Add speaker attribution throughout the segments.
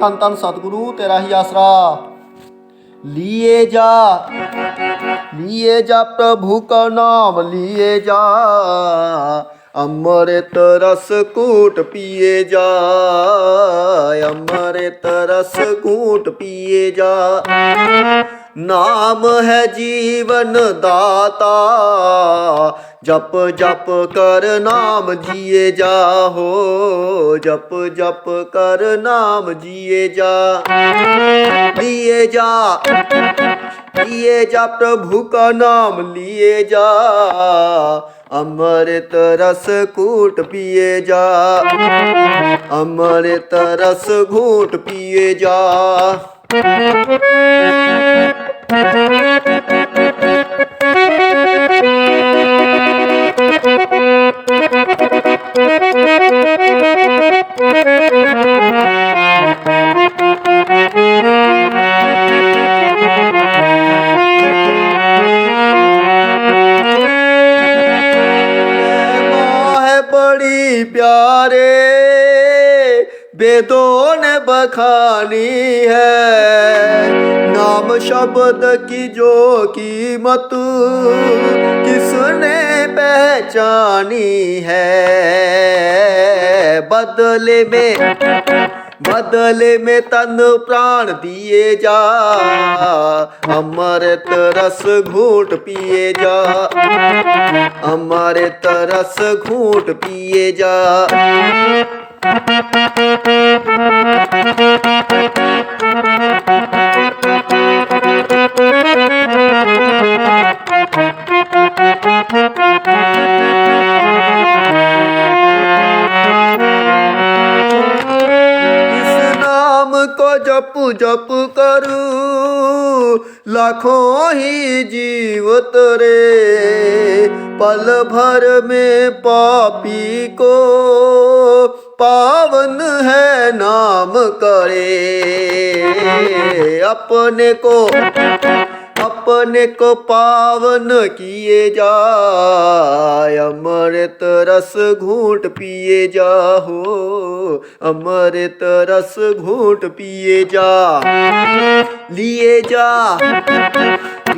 Speaker 1: ਧੰਨ ਧੰਨ ਸਤਿਗੁਰੂ, ਤੇਰਾ ਹੀ ਆਸਰਾ। ਲੀਏ ਜਾ ਲੀਏ ਜਾ ਪ੍ਰਭੂ ਕਾ ਨਾਮ, ਲੀਏ ਜਾ। ਅਮਰਿਤ ਰਸ ਕੂਟ ਪੀਏ ਜਾ। ਅਮਰਿਤ ਰਸ ਕੂਟ ਪੀਏ ਜਾ। ਨਾਮ ਹੈ ਜੀਵਨ ਦਾਤਾ। जप जप कर नाम जिए जा हो। जप जप कर नाम जिए जा। लिए जा। लिए जा प्रभु का नाम लिए जा। अमृत रस कूट पिए जा। अमृत रस घूट पिए जा। वेदों ने बखानी है। नाम शब्द की जो कीमत किसने पहचानी है? बदले में बदले में तन प्राण दिए जा। अमृत रस घूट पिए जा। अमृत रस घूट पिए जा। जप जप करू लाखों ही जीवत रे पल भर में पापी को पावन है नाम करे। अपने को अपने को पावन किए जा अमृत रस घूट पिए जा हो अमृत रस घूट पिए जा। लिए जा।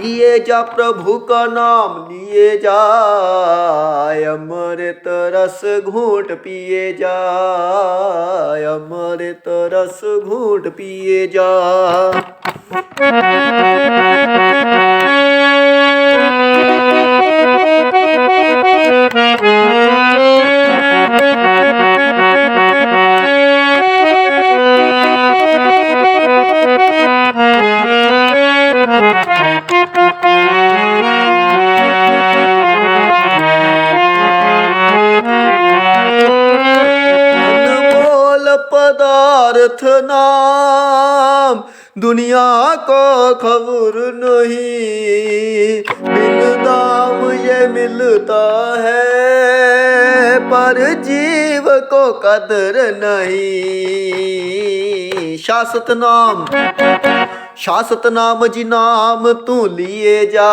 Speaker 1: लिए जा प्रभु का नाम लिए जा अमृत रस घूट पिए जा अमृत रस घूट पिए जा पदार्थ नाम दुनिया को खबर नहीं बिन दाम ये मिलता है पर जीव को कदर नहीं शाश्वत नाम शाश्वत नाम जी नाम तू लिए जा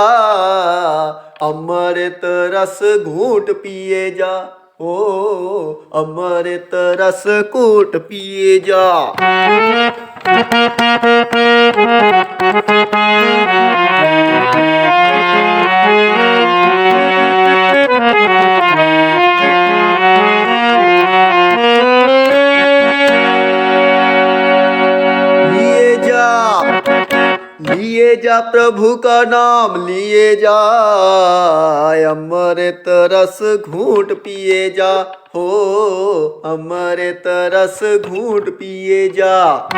Speaker 1: अमृत रस घूट पिए जा ਓ ਅਮਰਤ ਰਸ ਕੋਟ ਪੀਏ ਜਾ। जा प्रभु का नाम लिए जा अमृत रस घूट पिए जा। ਹੋ, ਅਮਰਤ ਰਸ ਘੂਟ ਪੀਏ ਜਾ।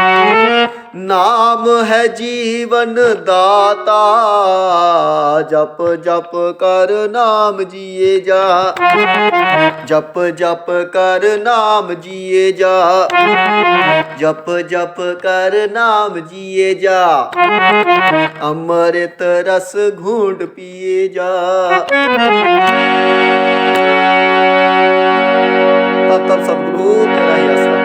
Speaker 1: ਨਾਮ ਹੈ ਜੀਵਨ ਦਾਤਾ, ਜਪ ਜਪ ਕਰ ਨਾਮ ਜੀਏ ਜਾ। ਜਪ ਜਪ ਕਰ ਨਾਮ ਜੀਏ ਜਾ। ਜਪ ਜਪ ਕਰ ਨਾਮ ਜੀਏ ਜਾ। ਅਮਰਤ ਰਸ ਘੂਟ ਪੀਏ ਜਾ। तब तब सदगुरु तेरा ही आसरा